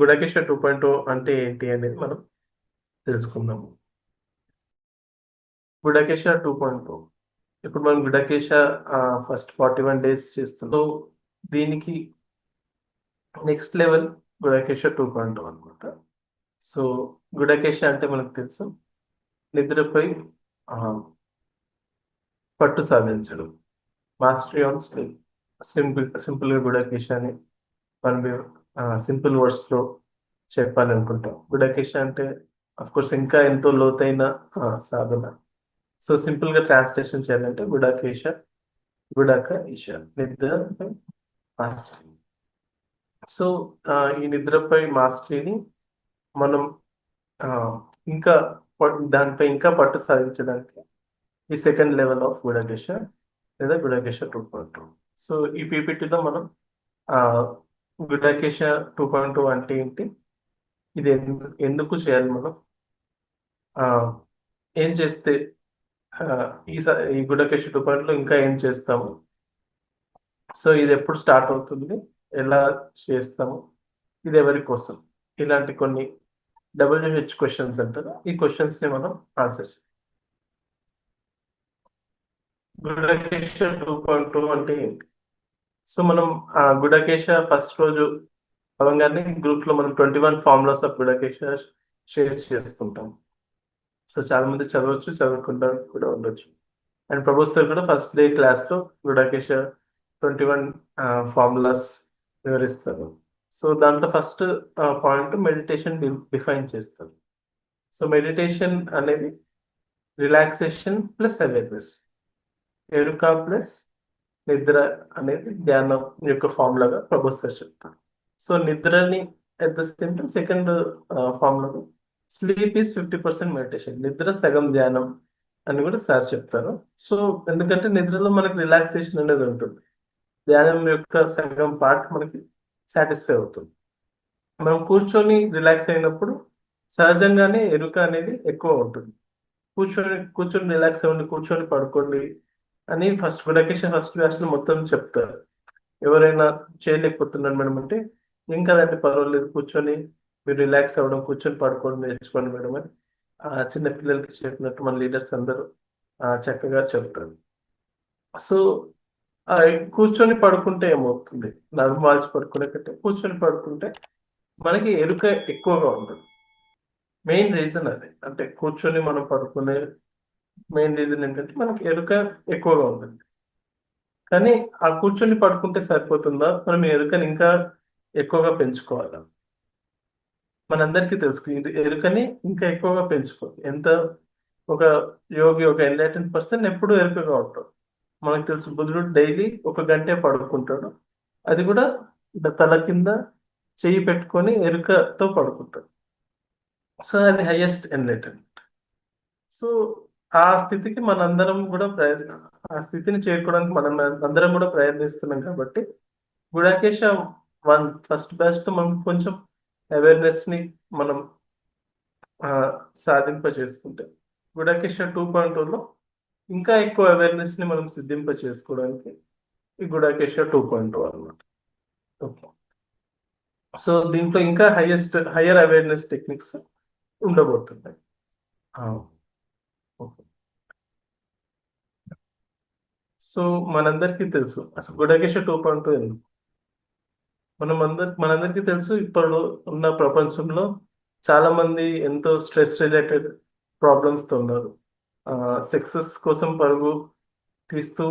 గుడకేశ two point అంటే ఏంటి అనేది మనం తెలుసుకుందాము. గుడాకేశ టూ పాయింట్ ఇప్పుడు మనం Gudakesha first forty one days చేస్తున్నాం. దీనికి next level Gudakesha two point అనమాట సో గుడకేశ అంటే మనకు తెలుసు నిద్రపై పట్టు సాధించడం. మాస్టరీ ఆన్ స్లీప్ సింపుల్ సింపుల్గా గుడాకేశ అని మనం సింపుల్ వర్డ్స్లో చెప్పాలనుకుంటాం. గుడాకేష అంటే అఫ్ కోర్స్ ఇంకా ఎంతో లోతైన సాధన. సో సింపుల్గా ట్రాన్స్లేషన్ చేయాలంటే గుడాకేశ గుడాక ఈష నిద్ర మాస్టరీ. సో ఈ నిద్రపై మాస్టరీని మనం ఇంకా ప- దానిపై ఇంకా పట్టు సాధించడానికి ఈ సెకండ్ లెవెల్ ఆఫ్ గుడాకేష లేదా Gudakesha two point two so ఈ పీపీటీలో మనం ఆ టూ పాయింట్ టూ అంటే ఏంటి? ఇది ఎందుకు చేయాలి మనం? ఆ ఏం చేస్తే ఈ స- ఈ గుడకేశ టూ పాయింట్లో ఇంకా ఏం చేస్తాము? సో ఇది ఎప్పుడు స్టార్ట్ అవుతుంది? ఎలా చేస్తాము? ఇది ఎవరి కోసం? ఇలాంటి కొన్ని డబ్ల్యూహెచ్ క్వశ్చన్స్ అంటారు. ఈ క్వశ్చన్స్ని మనం ఆన్సర్ చేయాలి. గుడకేశ టూ పాయింట్ టూ అంటే ఏంటి? సో మనం ఆ గుడకేశ ఫస్ట్ రోజు అవ్వగానే గ్రూప్లో మనం twenty one formulas of Gudakesha share చేసుకుంటాం. సో చాలా మంది చదవచ్చు చదవకుండా కూడా ఉండొచ్చు. అండ్ ప్రభు సార్ కూడా ఫస్ట్ డే క్లాస్లో గుడాకేశ ట్వంటీ వన్ ఫార్ములాస్ వివరిస్తారు. సో దాంట్లో ఫస్ట్ పాయింట్ మెడిటేషన్ డిఫైన్ చేస్తారు. సో మెడిటేషన్ అనేది రిలాక్సేషన్ ప్లస్ అవేర్నెస్ ఎరుక ప్లస్ నిద్ర అనేది ధ్యానం యొక్క ఫార్ములాగా ప్రభు సార్ చెప్తారు సో నిద్రని at the same time second ఫార్ములాగా sleep is fifty percent meditation నిద్ర సగం ధ్యానం అని కూడా సార్ చెప్తారు. సో ఎందుకంటే నిద్రలో మనకి రిలాక్సేషన్ అనేది ఉంటుంది. ధ్యానం యొక్క సగం పార్ట్ మనకి సాటిస్ఫై అవుతుంది. మనం కూర్చొని రిలాక్స్ అయినప్పుడు సహజంగానే ఎరుక అనేది ఎక్కువ ఉంటుంది. కూర్చొని కూర్చొని రిలాక్స్ అవ్వండి కూర్చొని పడుకోండి అని ఫస్ట్ వెకేషన్ ఫస్ట్ క్లాస్లో మొత్తం చెప్తారు. ఎవరైనా చేయలేకపోతున్నారు మేడం అంటే ఏం కదండి పర్వాలేదు కూర్చొని మీరు రిలాక్స్ అవ్వడం కూర్చొని పడుకోవడం నేర్చుకోండి మేడం అని ఆ చిన్న పిల్లలకి చెప్పినట్టు మన లీడర్స్ అందరూ చక్కగా చెప్తారు. సో ఆ, కూర్చొని పడుకుంటే ఏమవుతుంది? నడుము వాల్చి పడుకునే కంటే కూర్చొని పడుకుంటే మనకి ఎరుక ఎక్కువగా ఉంటుంది. మెయిన్ రీజన్ అది. అంటే కూర్చొని మనం పడుకునే మెయిన్ రీజన్ ఏంటంటే మనకి ఎరుక ఎక్కువగా ఉంటుంది కానీ ఆ కూర్చొని పడుకుంటే సరిపోతుందా? మనం ఎరుకని ఇంకా ఎక్కువగా పెంచుకోవాలా? మనందరికీ తెలుసు ఎరుకని ఇంకా ఎక్కువగా పెంచుకోవాలి ఎంత ఒక యోగి ఒక ఎన్లైటెన్ పర్సన్ ఎప్పుడు ఎరుకగా ఉంటాడు. మనకు తెలుసు బుధుడు డైలీ ఒక గంటే పడుకుంటాడు. అది కూడా తల కింద చెయ్యి పెట్టుకొని ఎరుకతో పడుకుంటాడు. సో అది హైయెస్ట్ ఎన్లైటన్మెంట్ సో ఆ స్థితికి మనందరం కూడా ప్రయత్నం ఆ స్థితిని చేరుకోవడానికి మనం అందరం కూడా ప్రయత్నిస్తున్నాం కాబట్టి గుడాకేశ వన్ ఫస్ట్ బ్యాచ్లో మనం కొంచెం అవేర్నెస్ని మనం సాధింప చేసుకుంటే గుడాకేశ టూ పాయింట్లో ఇంకా ఎక్కువ అవేర్నెస్ని మనం సిద్ధింప చేసుకోవడానికి ఈ గుడాకేశ టూ పాయింట్ అనమాట ఓకే. సో దీంట్లో ఇంకా హైయెస్ట్ హయ్యర్ అవేర్నెస్ టెక్నిక్స్ ఉండబోతున్నాయి. సో మనందరికీ తెలుసు అసలు గుడాకేశ టూ పాయింట్ టూ ఎందుకు? మనం అందరి మనందరికీ తెలుసు ఇప్పుడు ఉన్న ప్రపంచంలో చాలా మంది ఎంతో స్ట్రెస్ రిలేటెడ్ ప్రాబ్లమ్స్తో ఉన్నారు సక్సెస్ కోసం పరుగు తీస్తూ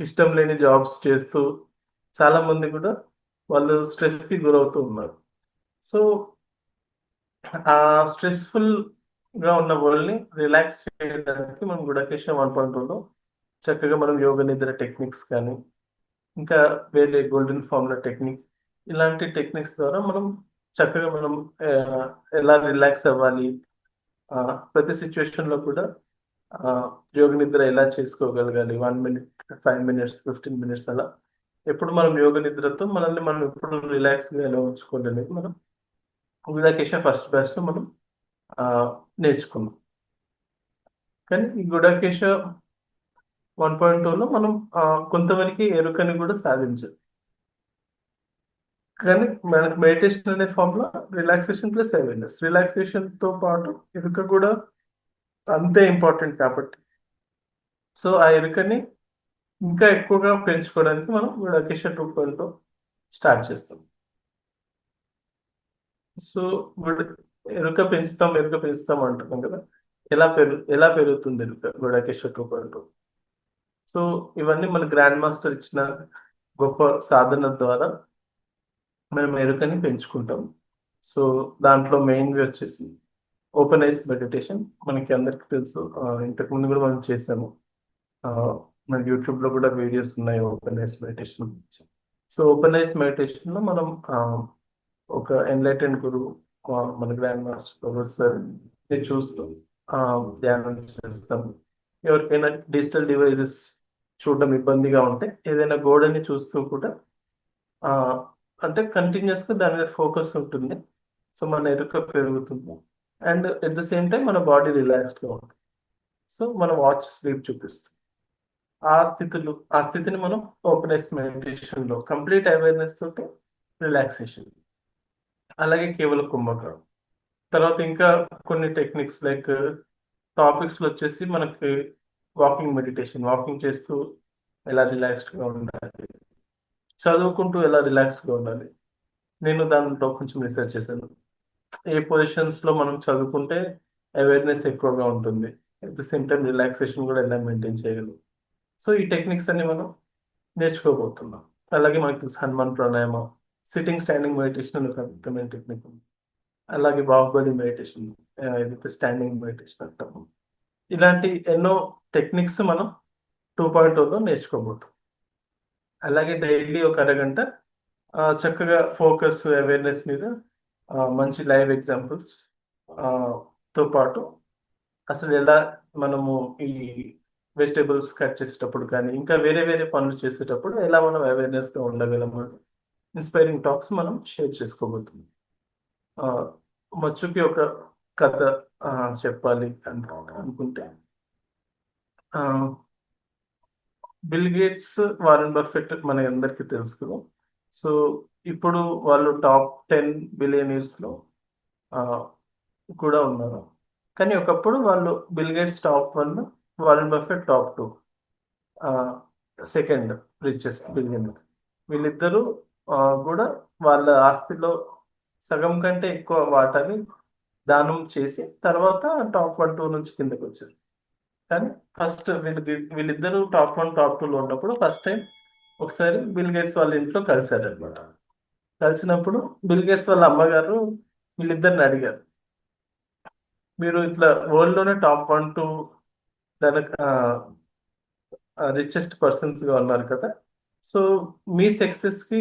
ఇష్టం లేని జాబ్స్ చేస్తూ చాలా మంది కూడా వాళ్ళు స్ట్రెస్కి గురవుతూ ఉన్నారు. సో ఆ స్ట్రెస్ఫుల్గా ఉన్న వరల్డ్ని రిలాక్స్ చేయడానికి మనం గుడకేశ వన్ పాయింట్లో చక్కగా మనం యోగ నిద్ర టెక్నిక్స్ కానీ ఇంకా వేరే గోల్డెన్ ఫార్ములా టెక్నిక్ ఇలాంటి టెక్నిక్స్ ద్వారా మనం చక్కగా మనం ఎలా రిలాక్స్ అవ్వాలి? ఆ, ప్రతి సిచ్యువేషన్లో కూడా యోగ నిద్ర ఎలా చేసుకోగలగాలి? One minute five minutes fifteen minutes అలా. ఎప్పుడు మనం యోగ నిద్రతో మనల్ని మనం ఎప్పుడు రిలాక్స్గా ఎలా ఉంచుకోవాలి అనేది మనం గుడాకేశ ఫస్ట్ బ్యాచ్లో మనం నేర్చుకున్నాం కానీ ఈ గుడాకేశ వన్ పాయింట్లో మనం కొంతవరకు ఎరుకని కూడా సాధించాలి కానీ మనకు మెడిటేషన్ అనే ఫామ్లో రిలాక్సేషన్ ప్లస్ అవేర్నెస్. రిలాక్సేషన్తో పాటు ఎరుక కూడా అంతే ఇంపార్టెంట్ కాబట్టి. సో ఆ ఎరుకని ఇంకా ఎక్కువగా పెంచుకోవడానికి మనం గుడాకేశ టూ పాయింట్ స్టార్ట్ చేస్తాం. సో గుడ్ ఎరుక పెంచుతాం ఎరుక పెంచుతాం అంటున్నాం కదా. ఎలా పెరుగు ఎలా పెరుగుతుంది ఎరుక? గుడాకేశ టూ సో ఇవన్నీ మన గ్రాండ్ మాస్టర్ ఇచ్చిన గొప్ప సాధన ద్వారా మనం ఎరుకని పెంచుకుంటాం. సో దాంట్లో మెయిన్వి వచ్చేసి ఓపెన్ ఐస్ మెడిటేషన్ మనకి అందరికీ తెలుసు. ఇంతకుముందు కూడా మనం చేసాము మన యూట్యూబ్లో కూడా వీడియోస్ ఉన్నాయి ఓపెన్ ఐస్ మెడిటేషన్ గురించి. సో ఓపెన్ ఐస్ మెడిటేషన్లో మనం ఒక ఎన్లైటెండ్ గురువు మన గ్రాండ్ మాస్టర్ ప్రొఫెసర్ని చూస్తూ ధ్యానం చేస్తాం. ఎవరికైనా డిజిటల్ డివైజెస్ చూడడం ఇబ్బందిగా ఉంటే ఏదైనా గోడని చూస్తూ కూడా అంటే కంటిన్యూస్గా దాని మీద ఫోకస్ ఉంటుంది. సో మన ఎరుక పెరుగుతుంది. And at the same time మన బాడీ రిలాక్స్డ్గా ఉంటుంది. సో మన వాచ్ స్లీప్ చూపిస్తుంది ఆ స్థితులు ఆ స్థితిని మనం ఓపెనెస్ మెడిటేషన్లో కంప్లీట్ అవేర్నెస్ తోటి రిలాక్సేషన్ అలాగే కేవలం కుంభకరం తర్వాత ఇంకా కొన్ని టెక్నిక్స్ లైక్ టాపిక్స్లో వచ్చేసి మనకి వాకింగ్ మెడిటేషన్ వాకింగ్ చేస్తూ ఎలా రిలాక్స్డ్గా ఉండాలి చదువుకుంటూ ఎలా రిలాక్స్డ్గా ఉండాలి. నేను దాంట్లో కొంచెం రీసెర్చ్ చేశాను. ఏ పొజిషన్స్లో మనం చదువుకుంటే అవేర్నెస్ ఎక్కువగా ఉంటుంది. At the same time relaxation కూడా ఎలా మెయింటైన్ చేయగలం. సో ఈ టెక్నిక్స్ అన్ని మనం నేర్చుకోబోతున్నాం. అలాగే మనకి తెలుసు హనుమాన్ ప్రాణాయామం సిట్టింగ్ స్టాండింగ్ మెడిటేషన్ అని ఒక ముఖ్యమైన టెక్నిక్ ఉంది అలాగే బాహుబలి మెడిటేషన్ ఏదైతే స్టాండింగ్ మెడిటేషన్ అంటాము. ఇలాంటి ఎన్నో టెక్నిక్స్ మనం టూ పాయింట్ టూలో oh నేర్చుకోబోతాం అలాగే డైలీ ఒక అరగంట చక్కగా ఫోకస్ అవేర్నెస్ మీద మంచి లైవ్ ఎగ్జాంపుల్స్తో పాటు అసలు ఎలా మనము ఈ వెజిటేబుల్స్ కట్ చేసేటప్పుడు కానీ ఇంకా వేరే వేరే పనులు చేసేటప్పుడు ఎలా మనం అవేర్నెస్గా ఉండగలము? ఇన్స్పైరింగ్ టాక్స్ మనం షేర్ చేసుకోబోతున్నాం. మచ్చుకి ఒక కథ చెప్పాలి అనుకుంటే. బిల్ గేట్స్ వారెన్ బఫెట్ మన అందరికీ తెలుసు కదా. సో ఇప్పుడు వాళ్ళు టాప్ టెన్ బిలియనీర్స్లో కూడా ఉన్నారు. కానీ ఒకప్పుడు వాళ్ళు Bill Gates top one Warren Buffett top two second richest billionaire. వీళ్ళిద్దరూ కూడా వాళ్ళ ఆస్తిలో సగం కంటే ఎక్కువ వాటాని దానం చేసి తర్వాత టాప్ వన్ టూ నుంచి కిందకి వచ్చారు. కానీ ఫస్ట్ వీళ్ళు వీళ్ళిద్దరూ టాప్ వన్ టాప్ టూలో ఉన్నప్పుడు ఫస్ట్ టైం ఒకసారి బిల్ గేట్స్ వాళ్ళ ఇంట్లో కలిశారు అనమాట కలిసినప్పుడు బిల్ గేట్స్ వాళ్ళ అమ్మగారు వీళ్ళిద్దరిని అడిగారు. మీరు ఇట్లా వరల్డ్లోనే టాప్ వన్ టూ దాని రిచెస్ట్ పర్సన్స్గా ఉన్నారు కదా. సో మీ సక్సెస్కి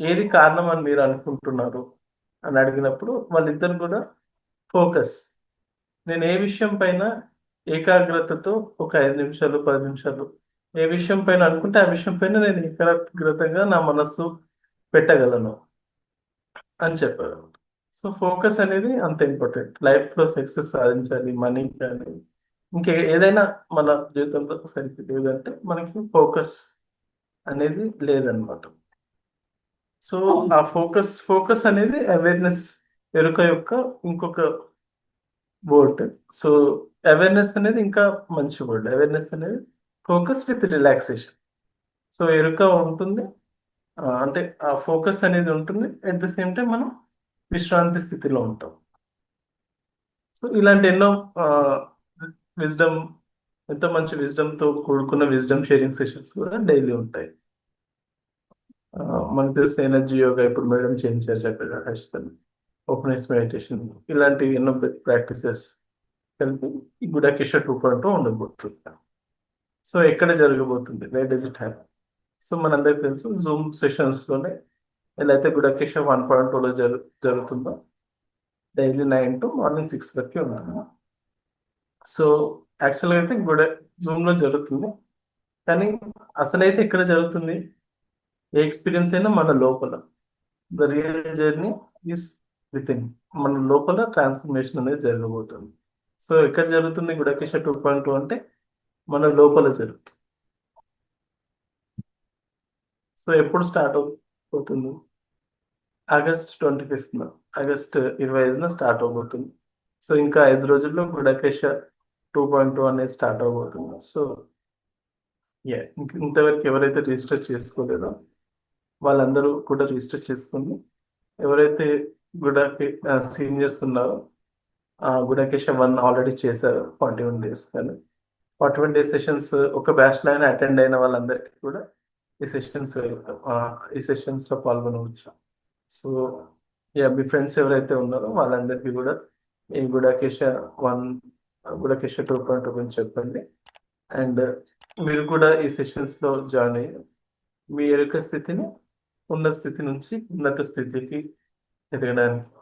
ఏది కారణం అని మీరు అనుకుంటున్నారు? అని అడిగినప్పుడు వాళ్ళిద్దరు కూడా ఫోకస్. నేను ఏ విషయం పైన ఏకాగ్రతతో ఒక ఐదు నిమిషాలు పది నిమిషాలు ఏ విషయం పైన అనుకుంటే ఆ విషయం పైన నేను ఏకాగ్రతగా నా మనస్సు పెట్టగలను అని చెప్పారు. సో ఫోకస్ అనేది అంత ఇంపార్టెంట్. లైఫ్లో సక్సెస్ సాధించాలి మనీ కానీ ఇంకా ఏదైనా మన జీవితంలో సరిపోతుంది అంటే మనకి ఫోకస్ అనేది లేదనమాట. సో ఆ ఫోకస్ ఫోకస్ అనేది అవేర్నెస్ ఎరుక యొక్క ఇంకొక వర్డ్. సో అవేర్నెస్ అనేది ఇంకా మంచి వర్డ్. అవేర్నెస్ అనేది ఫోకస్ విత్ రిలాక్సేషన్. సో ఎరుక ఉంటుంది. అంటే ఆ ఫోకస్ అనేది ఉంటుంది. అట్ ద సేమ్ టైం మనం విశ్రాంతి స్థితిలో ఉంటాం. సో ఇలాంటి ఎన్నో విజ్డమ్ ఎంతో మంచి విజ్డమ్తో తో కూడుకున్న విజ్డమ్ షేరింగ్ సెషన్స్ కూడా డైలీ ఉంటాయి. మనకు తెలిసిన ఎనర్జీ యోగా ఇప్పుడు మేడం చేయించారు చక్కగా ఖచ్చితంగా. ఓపెనెస్ మెడిటేషన్ ఇలాంటి ఎన్నో ప్రాక్టీసెస్ కలిపి ఈ గుడాకేశ టూ పాయింట్ ఉండబోతుంది సో ఎక్కడ జరగబోతుంది? Where does it happen so మనందరికి తెలుసు జూమ్ సెషన్స్లోనే ఎలా అయితే గుడాకేశ వన్ పాయింట్ టూలో జరు జరుగుతుందో daily nine to morning six వరకు ఉన్నాను సో యాక్చువల్గా అయితే గుడ జూమ్లో జరుగుతుంది. కానీ అసలైతే ఎక్కడ జరుగుతుంది? ఏ ఎక్స్పీరియన్స్ అయినా మన లోపల. The real journey is within మన లోపల ట్రాన్స్ఫర్మేషన్ అనేది జరగబోతుంది. సో ఎక్కడ జరుగుతుంది గుడకేశ టూ పాయింట్ టూ అంటే మన లోపల జరుగుతుంది. సో ఎప్పుడు స్టార్ట్ అవుతుంది? ఆగస్ట్ ట్వంటీ ఫిఫ్త్ ఆగస్ట్ ఇరవై ఐదున స్టార్ట్ అవబోతుంది సో ఇంకా ఐదు రోజుల్లో గుడకేశ టూ పాయింట్ టూ అనేది స్టార్ట్ అవబోతుంది సో యా ఇంతవరకు ఎవరైతే రిజిస్టర్ చేసుకోలేదో వాళ్ళందరూ కూడా రిజిస్టర్ చేసుకుని ఎవరైతే గుడాకి సీనియర్స్ ఉన్నారో గుడాకేశ వన్ ఆల్రెడీ చేశారు ఫార్టీ వన్ డేస్ కానీ. ఫార్టీ వన్ డేస్ సెషన్స్ ఒక బ్యాచ్ అయినా అటెండ్ అయిన వాళ్ళందరికీ కూడా ఈ సెషన్స్ ఈ సెషన్స్లో పాల్గొనవచ్చు. సో యా మీ ఫ్రెండ్స్ ఎవరైతే ఉన్నారో వాళ్ళందరికీ కూడా ఈ Gudakesha one Gudakesha two point two గురించి చెప్పండి. అండ్ మీరు కూడా ఈ సెషన్స్లో జాయిన్ అయ్యి మీ యొక్క స్థితిని ఉన్నత స్థితి నుంచి ఉన్నత స్థితికి ఎదగడానికి